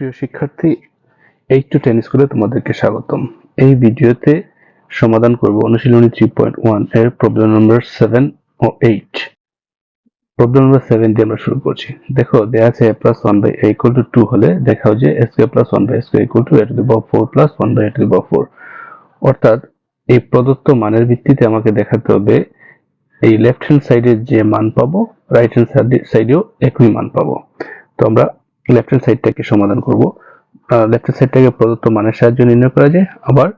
প্রিয় শিক্ষার্থী eight two ten স্কুলে তোমাদেরকে স্বাগতম। এই ভিডিওতে সমাধান করব অনুশীলনী থ্রি পয়েন্ট ওয়ানের প্রবলেম নম্বর সেভেন ও এইট প্রবলেম নম্বর সেভেন দিয়ে আমরা শুরু করছি। দেখো, দেয়া আছে a plus one by equal to two two দেখাও যে s k plus one by s k equal to a to the four plus one by a to the four অর্থাৎ এই প্রদত্ত মানের ভিত্তিতে আমাকে দেখাতে হবে, এই লেফট হ্যান্ড সাইডে যে মান পাবো রাইট হ্যান্ড সাইডেও একই মান পাবো। তো আমরা লেফট হ্যান্ড সাইডটাকে সমাধান করব। লেফট হ্যান্ড সাইডটাকে প্রদত্ত মানের সাহায্যে নির্ণয় করা যায়, আবার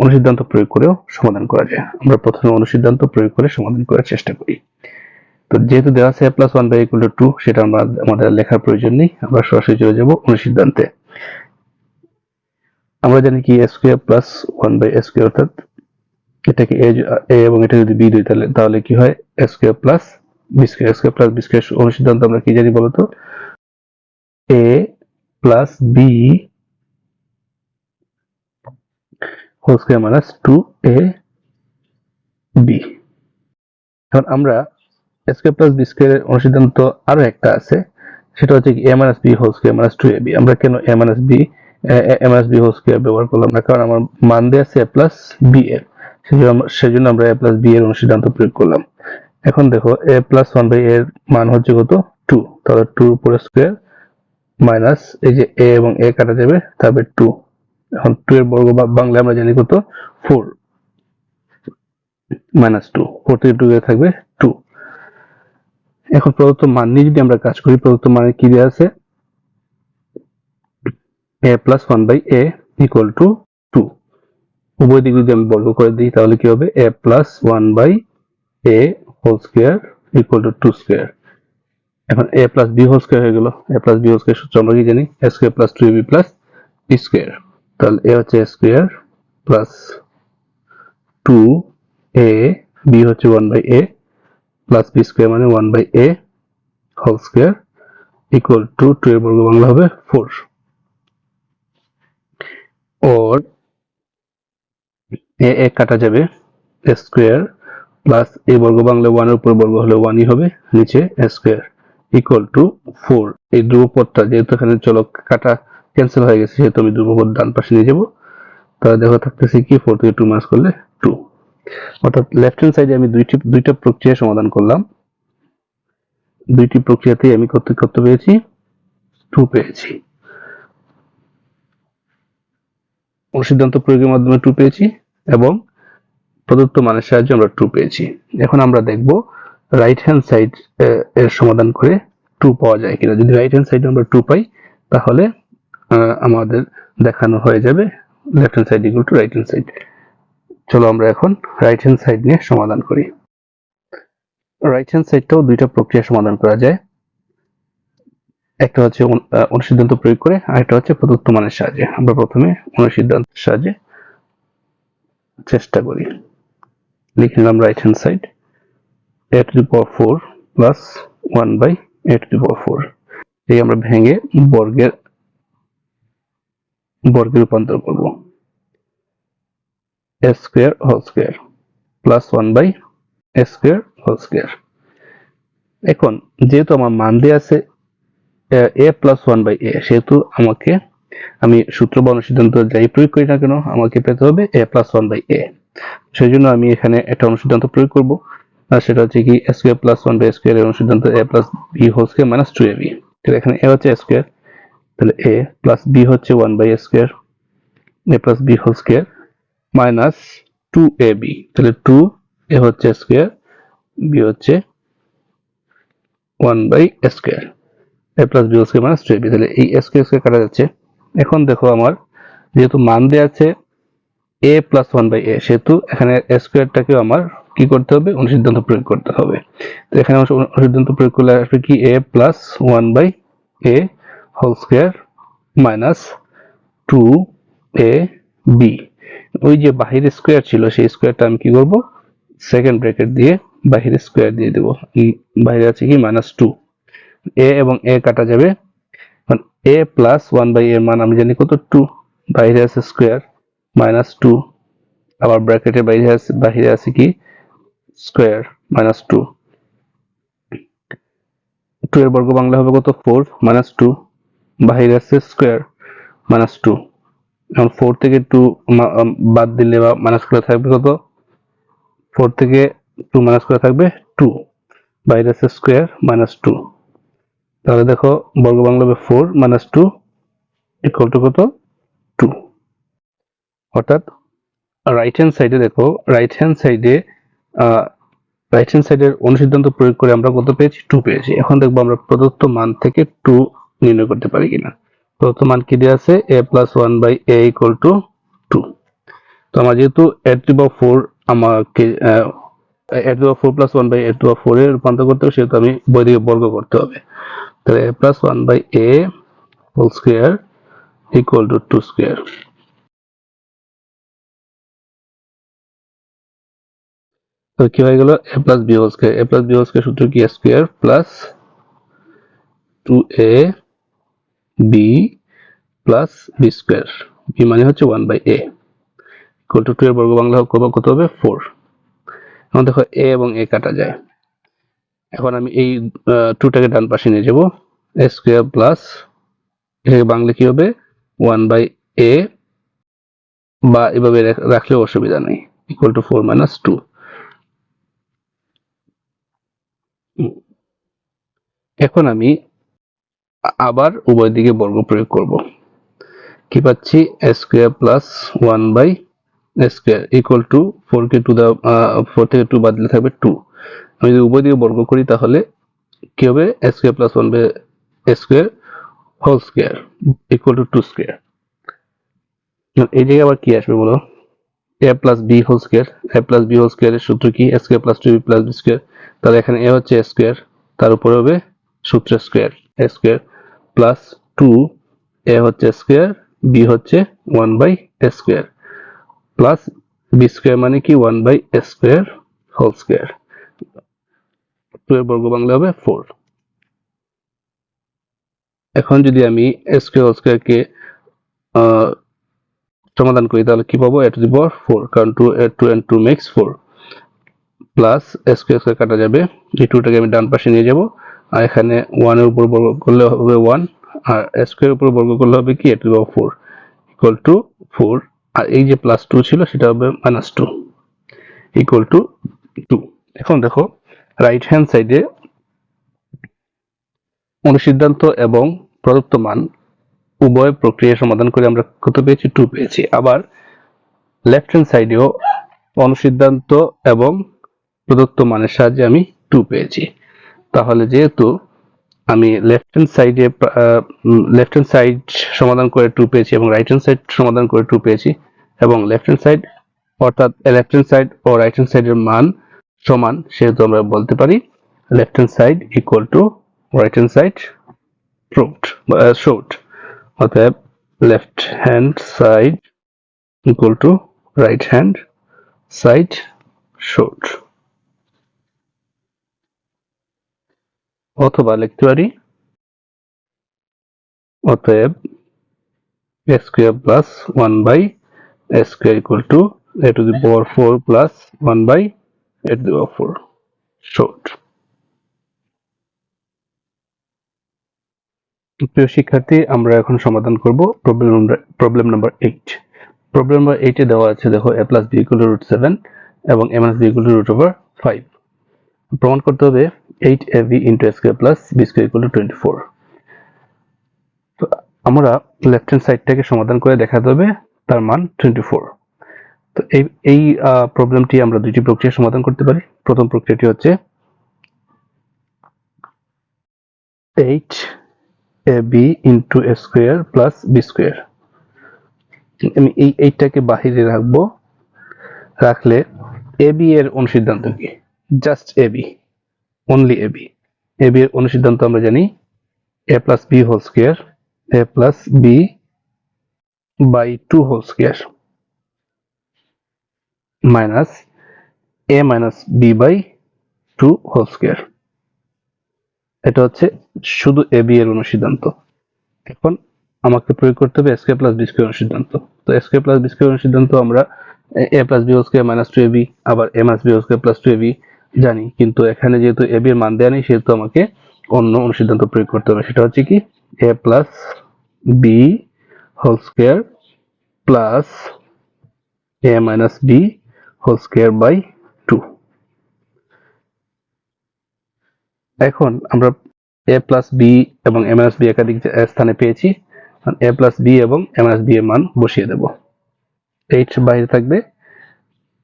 অনুসিদ্ধান্ত প্রয়োগ করেও সমাধান করা যায়। আমরা প্রথমে অনুসিদ্ধান্ত প্রয়োগ করে সমাধান করার চেষ্টা করি। তো যেহেতু দেওয়া আছে plus one by equal to two আমরা আমাদের লেখার প্রয়োজন নেই, আমরা সরাসরি চলে যাব অনুসিদ্ধান্তে। আমরা জানি কি s square plus one by square অর্থাৎ এটাকে এ এবং এটা যদি বি দিই, তাহলে তাহলে কি হয়? S square plus b square plus b অনুসিদ্ধান্ত আমরা কি জানি বলতো? A plus b minus two a b এখন আমরা প্লাস বি অনুসিদ্ধান্ত আরও একটা আছে। সেটা হচ্ছে কি a minus b whole minus two a b আমরা কেন a minus b a minus b whole ব্যবহার করলাম না? কারণ আমার মান দেওয়া আছে এ প্লাস বি এর। সেজন্য আমরা এ প্লাস বি এর অনুসিদ্ধান্ত প্রয়োগ করলাম। এখন দেখো, এ প্লাস ওয়ান বাই এর মান হচ্ছে কত? টু তাহলে টু উপরে স্কোয়ার মাইনাস এই যে এ এবং এ কাটা যাবে, তারপরে টু এখন টু এর বর্গ বা বাংলা আমরা জানি কত? ফোর মাইনাস টু ফোর থেকে টু থাকবে টু এখন প্রদত্ত মান নিয়ে যদি আমরা কাজ করি, প্রদত্ত মানে কি দেওয়া আছে? A plus one by a equal to two two দিক যদি আমি বর্গ করে দিই, তাহলে কি হবে? A plus one by A whole square equal to two square এখন A plus B whole square হয়ে গেল। A plus B whole square সূত্র আমরা কি জানি? A square plus two B plus B square তাহলে এ হচ্ছে square plus two A B হচ্ছে one by A plus B square মানে one by A whole square equal to two এর বর্গ বাংলা হবে ফোর और এ এক কাটা যাবে স্কোয়ার প্লাস এ বর্গ বাংলা ওয়ানের উপর বর্গ হলে ওয়ানই হবে, নিচে স্কোয়ার ইকুয়াল টু ফোর এই ধ্রুবপদটা যেহেতু এখানে চলক কাটা ক্যান্সেল হয়ে গেছে, সেহেতু আমি ধ্রুবপদ ডান পাশে নিয়ে যাব। তাহলে দেখো থাকতেছে কি? ফোর থেকে টু মাস করলে টু অর্থাৎ লেফট হ্যান্ড সাইডে আমি দুইটি, দুইটা প্রক্রিয়া সমাধান করলাম। দুইটি প্রক্রিয়াতেই আমি কত কত পেয়েছি? টু পেয়েছি। অনুসিদ্ধান্ত প্রয়োগের মাধ্যমে টু পেয়েছি এবং প্রদত্ত মানের সাহায্যে আমরা টু পেয়েছি। এখন আমরা দেখব রাইট হ্যান্ড সাইড এর সমাধান করে টু পাওয়া যায় কিনা। যদি রাইট হ্যান্ড সাইডে আমরা টু পাই, তাহলে আমাদের দেখানো হয়ে যাবে left hand side equal to right hand side চলো আমরা এখন রাইট হ্যান্ড সাইড নিয়ে সমাধান করি। রাইট হ্যান্ড সাইডটাও দুইটা প্রক্রিয়া সমাধান করা যায়। একটা হচ্ছে অনুসিদ্ধান্ত প্রয়োগ করে, আর একটা হচ্ছে প্রদত্ত মানের সাহায্যে। আমরা প্রথমে অনুসিদ্ধান্তের সাহায্যে চেষ্টা করি। লিখে নিলাম right hand side a to the power four plus one by a to the power four এই আমরা ভেঙে বর্গের বর্গে রূপান্তর করব। A square whole square plus one by a square whole square এখন যেহেতু আমার মান দিয়ে আছে, a plus one by a সেহেতু আমাকে, আমি সূত্র বা অনুসিদ্ধান্ত যাই প্রয়োগ করি না কেন, আমাকে পেতে হবে a plus one by a সেই জন্য আমি এখানে একটা অনুসিদ্ধান্ত প্রয়োগ করব, আর সেটা হচ্ছে কি square plus one by square এর অনুসিদ্ধান্ত a plus b whole square minus two a b তাহলে এখানে এ হচ্ছে স্কোয়ার তাহলে এ প্লাস বি হচ্ছে one by square a plus b whole square minus two a b তাহলে টু এ হচ্ছে স্কোয়ার বি হচ্ছে one by square a plus b whole square minus two a b তাহলে এই স্কোয়ার স্কোয়ার কাটা যাচ্ছে। এখন দেখো আমার যেহেতু মান দেওয়া আছে a plus one by a সেহেতু এখানে স্কোয়ারটাকেও আমার কি করতে হবে? অনুসিদ্ধান্ত প্রয়োগ করতে হবে। তো এখানে অনুসিদ্ধান্ত প্রয়োগ করলে আসবে কি? A plus one by a whole square minus two a b ওই যে বাহিরে স্কোয়ার ছিল, সেই স্কোয়ারটা আমি কি করব? সেকেন্ড ব্র্যাকেট দিয়ে বাহিরে স্কোয়ার দিয়ে দেবো। বাইরে আছে কি? মাইনাস টু এ এবং এ কাটা যাবে। এ প্লাস ওয়ান বাই এর মান আমি জানি কত? টু বাইরে আছে স্কোয়ার মাইনাস টু। আবার ব্র্যাকেটের বাইরে আছে বাহিরে আছে কি? Square, minus two. টু এর বর্গ বাংলা হবে কত? Four, minus two. বাহিরে আছে স্কোয়ার, মাইনাস টু। এখন ফোর থেকে টু বাদ দিলে বা মাইনাস করে থাকবে কত? ফোর থেকে টু মাইনাস করে থাকবে টু। বাইরে আছে স্কোয়ার, মাইনাস টু। তাহলে দেখো, বর্গ বাংলা হবে four, minus two equal to two? অর্থাৎ রাইট হ্যান্ড সাইডে দেখো রাইট হ্যান্ড সাইডে রাইট হ্যান্ড সাইডের অনুসিদ্ধান্ত প্রয়োগ করে আমরা কত পেয়েছি? টু পেয়েছি। এখন দেখব আমরা প্রদত্ত মান থেকে টু নির্ণয় করতে পারি কিনা। প্রদত্ত মান কি দেওয়া আছে? A plus one by a equal to two two আমার যেহেতু এ টু বা ফোর আমাকে এ টু বা four plus one by a two বা ফোর এ রূপান্তর করতে হবে, সেহেতু আমি বৈদিকে বর্গ করতে হবে। তাহলে A plus one by A whole square equal to two square তো কি হয়ে গেল? A plus B whole square A plus B whole square সূত্র কি? Square plus two A B plus B square B মানে হচ্ছে one by A equal to two এর বর্গ বাংলা কত কত হবে? ফোর এখন দেখো এ এবং এ কাটা যায়। এখন আমি এই টুটাকে ডান পাশে নিয়ে যাব। এ স্কোয়ার প্লাস এটাকে বাংলা কি হবে? ওয়ান বাই এ বা এভাবে রাখ- রাখলেও অসুবিধা নেই। Equal to four minus two এখন আমি আবার উভয় দিকে বর্গ প্রয়োগ করব। কি পাচ্ছি? Square plus one by square equal to four K to the four থেকে টু বাদ দিলে থাকবে টু আমি যদি উভয় দিকে বর্গ করি তাহলে কি হবে? Square plus one by square whole square equal to two square এই জায়গায় আবার কি আসবে বলো? A plus B whole square A plus B whole স্কোয়ারের সূত্র কি? Square plus two B plus B তাহলে এখানে এ হচ্ছে স্কোয়ার তার উপরে হবে সূত্র square square plus two A হচ্ছে স্কোয়ার বি হচ্ছে one by square plus B square মানে কি? One by square whole square two এর বর্গ বাংলা হবে ফোর এখন যদি আমি স্কোয়ার হোল স্কোয়ারকে সমাধান করি, তাহলে কি পাবো? A to the power four কারণ two a two and two makes four plus square square কাটা যাবে। এই টুটাকে আমি ডান পাশে নিয়ে যাব। আর এখানে ওয়ানের উপর বর্গ করলে হবে ওয়ান আর স্কোয়ার উপর বর্গ করলে হবে কি? A to the power four equal to four আর এই যে প্লাস টু ছিল, সেটা হবে minus two equal to two এখন দেখো রাইট হ্যান্ড সাইডে অনুসিদ্ধান্ত এবং প্রদত্ত মান উভয় প্রক্রিয়া সমাধান করে আমরা কত পেয়েছি? টু পেয়েছি। আবার লেফট হ্যান্ড সাইডেও অনুসিদ্ধান্ত এবং প্রদত্ত মানের সাহায্যে আমি টু পেয়েছি। তাহলে যেহেতু আমি লেফট হ্যান্ড সাইডে লেফট হ্যান্ড সাইড সমাধান করে টু পেয়েছি এবং রাইট হ্যান্ড সাইড সমাধান করে টু পেয়েছি এবং লেফট হ্যান্ড সাইড অর্থাৎ লেফট হ্যান্ড সাইড ও রাইট হ্যান্ড সাইডের মান সমান, সেহেতু আমরা বলতে পারি left hand side equal to right hand side proved showed অতএব left hand side equal to right hand side showed অথবা লিখতে পারি, অতএব a square plus one by a square equal to a to the power four plus one by a to the power four showed প্রিয় শিক্ষার্থী, আমরা এখন সমাধান করব problem number problem number eight problem number এইটে দেওয়া আছে, দেখো a plus b equal root seven এবং a minus b equal root over five প্রমাণ করতে হবে eight a b into square plus b square equal twenty four তো আমরা লেফট হ্যান্ড সাইডটাকে সমাধান করে দেখাতে হবে, তার মান টোয়েন্টি ফোর তো এই এই প্রবলেমটি আমরা দুইটি প্রক্রিয়া সমাধান করতে পারি। প্রথম প্রক্রিয়াটি হচ্ছে eight a b into a square plus b square আমি এই, এইটাকে বাহিরে রাখব। রাখলে এ বি এর অনুসিদ্ধান্ত কি? Just b only a b a b এর অনুসিদ্ধান্ত আমরা জানি a plus b whole square a plus b by two whole square minus a minus b by two whole square এটা হচ্ছে শুধু এ বি এর অনুসিদ্ধান্ত। এখন আমাকে প্রয়োগ করতে হবে এসকে প্লাস বি স্কোয়ার অনুসিদ্ধান্ত। তো এসকে প্লাস বি স্কোয়ার অনুসিদ্ধান্ত আমরা a plus b square minus two a b আবার a minus b square plus two a b জানি। কিন্তু এখানে যেহেতু এ বি এর মান দেওয়া নেই, সেহেতু আমাকে অন্য অনুসিদ্ধান্ত প্রয়োগ করতে হবে। সেটা হচ্ছে কি? A plus b whole square plus a minus b whole square by two এখন আমরা এ প্লাস বি এবং এম এস বি একাধিক স্থানে পেয়েছি এ প্লাস বি এবং এম এস বি এর মান বসিয়ে দেব। এইট বাইরে থাকবে।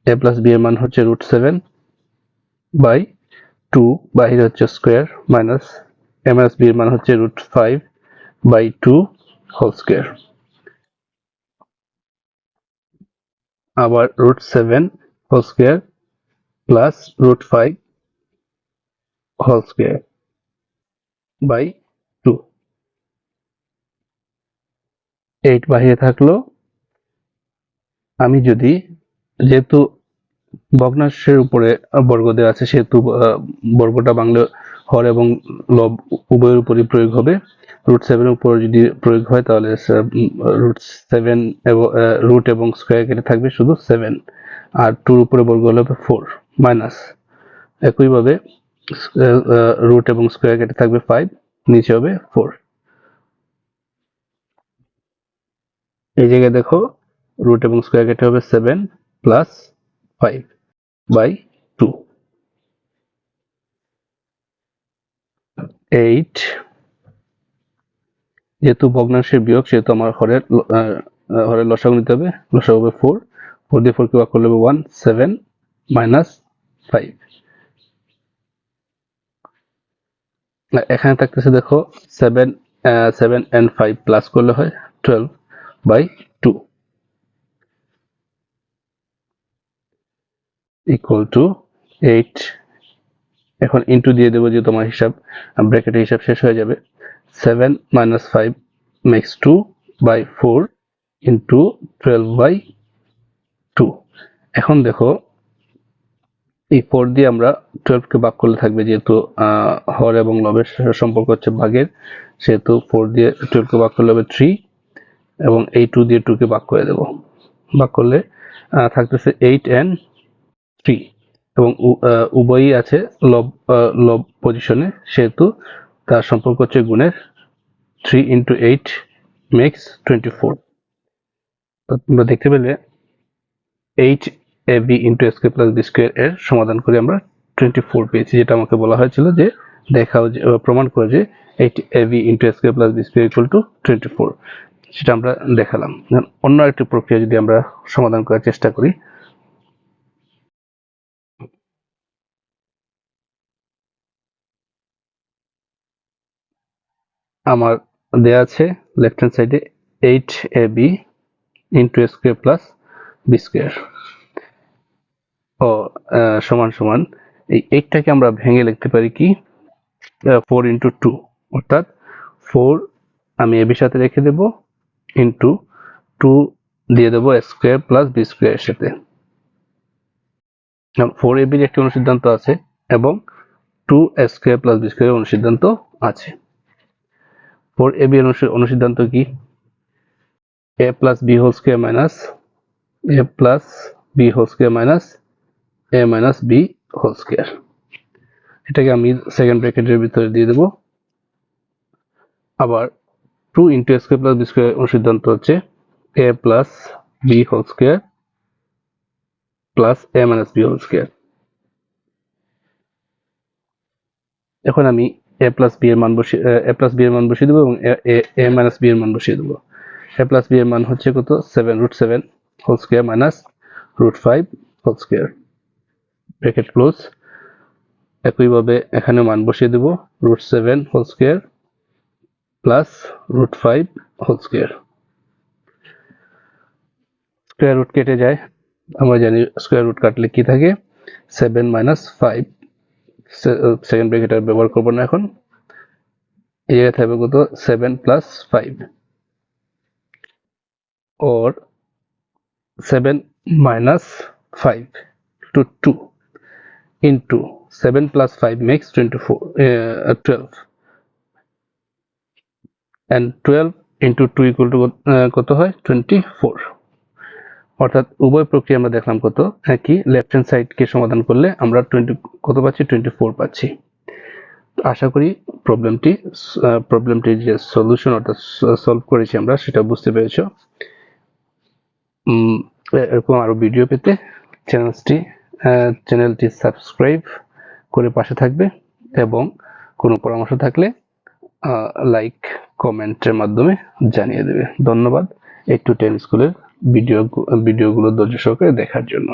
এ প্লাস বি এর মান হচ্ছে রুট সেভেন বাই টু বাইরে হচ্ছে square minus m s b এর মান হচ্ছে root five by two whole square আবার root seven whole square plus root five whole square by two. Eight বাহিরে থাকল। আমি যদি যেহেতু ভগ্নাংশের উপরে বর্গ দেওয়া আছে, সেহেতু বর্গটা বাংলা হর এবং লব উভয়ের উপরই প্রয়োগ হবে। রুট সেভেনের উপর যদি প্রয়োগ হয়, তাহলে রুট সেভেন এবং রুট এবং স্কোয়ার কেটে থাকবে শুধু সেভেন। আর টুর উপরে বর্গ হলে হবে ফোর মাইনাস। একইভাবে রুট এবং স্কোয়ার কেটে থাকবে ফাইভ নিচে হবে ফোর এই জায়গায় দেখো রুট এবং স্কোয়ার কেটে হবে seven plus five by two eight যেহেতু ভগ্নাংশের বিয়োগ, সেহেতু আমার হরের হরের লসাগু নিতে হবে। লসাগু হবে ফোর ফোর দিয়ে ফোর কে ভাগ করলে হবে ওয়ান সেভেন মাইনাস ফাইভ এখানে থাকতেছে দেখো seven seven and five plus করলে হয় twelve by two equal to two এখন ইন্টু দিয়ে দেবো যে তোমার হিসাব ব্র্যাকেটের হিসাব শেষ হয়ে যাবে। Seven minus five makes two by four into twelve by two এখন দেখো এই ফোর দিয়ে আমরা টুয়েলভকে ভাগ করলে থাকবে যেহেতু হর এবং লবের সম্পর্ক হচ্ছে ভাগের, সেহেতু ফোর দিয়ে টুয়েলভকে ভাগ করলে হবে থ্রি এবং এই টু দিয়ে টুকে ভাগ করে দেব। ভাগ করলে থাকতেছে এইট অ্যান্ড থ্রি এবং উভয়ই আছে লব লব পজিশনে সেহেতু তার সম্পর্ক হচ্ছে গুণের three into eight makes twenty four তোমরা দেখতে পেলে eight a b into square plus b square এর সমাধান করে আমরা টোয়েন্টি ফোর পেয়েছি, যেটা আমাকে বলা হয়েছিল যে দেখাও যে প্রমাণ করে যে eight a b into square plus b square equal to twenty four সেটা আমরা দেখালাম। অন্য একটি প্রক্রিয়া যদি আমরা সমাধান করার চেষ্টা করি। আমার দেয়া আছে লেফট হ্যান্ড সাইডে eight a b into square plus b square ও সমান সমান। এই এইটটাকে আমরা ভেঙে লিখতে পারি কি? ফোর ইন্টু টু অর্থাৎ ফোর আমি এবির সাথে রেখে দেব ইন্টু টু দিয়ে দেবো স্কোয়ার প্লাস বি স্কোয়ারের সাথে। ফোর এবির একটি অনুসিদ্ধান্ত আছে এবং টু স্কোয়ার প্লাস বি স্কোয়ারের অনুসিদ্ধান্ত আছে। ফোর এবি এর অনুসি- অনুসিদ্ধান্ত কি? A plus B whole square minus A plus B whole square minus A minus B whole square এটাকে আমি সেকেন্ড ব্র্যাকেটের ভিতরে দিয়ে দেবো। আবার two into square plus B square অনুসিদ্ধান্ত হচ্ছে A plus B whole square plus A minus B whole square এখন আমি এ প্লাস বি এর মান বসিয়ে এ প্লাস বি এর মান বসিয়ে দেবো এবং এ মাইনাস বি এর মান বসিয়ে দেবো। এ প্লাস বি এর মান হচ্ছে কত? Seven root seven whole square minus root five whole square bracket close একইভাবে এখানে মান বসিয়ে দেবো root seven whole square plus root five whole square square root কেটে যায়। আমরা জানি স্কোয়ার রুট কাটলে কি থাকে? Seven minus five second bracket আর ব্যবহার করব না এখন। এই জায়গায় থাকবে কত? Seven plus five or 7 minus 5 to 2 into 7 plus 5 makes 24 uh, 12 and 12 into 2 equal to uh, কত হয়? 24 অর্থাৎ উভয় প্রক্রিয়া আমরা দেখলাম কত? একই লেফট হ্যান্ড সাইডকে সমাধান করলে আমরা 20 কত পাচ্ছি? 24 পাচ্ছি। তো আশা করি প্রবলেমটি প্রবলেমটির যে সলিউশন অর্থাৎ সলভ করেছি আমরা সেটা বুঝতে পেরেছ। এরকম আরও ভিডিও পেতে চ্যানেলটি চ্যানেলটি সাবস্ক্রাইব করে পাশে থাকবে এবং কোনো পরামর্শ থাকলে লাইক কমেন্টের মাধ্যমে জানিয়ে দেবে। ধন্যবাদ। একটু টেন স্কুলের ভিডিও ভিডিওগুলো ধৈর্য সহকারে দেখার জন্য।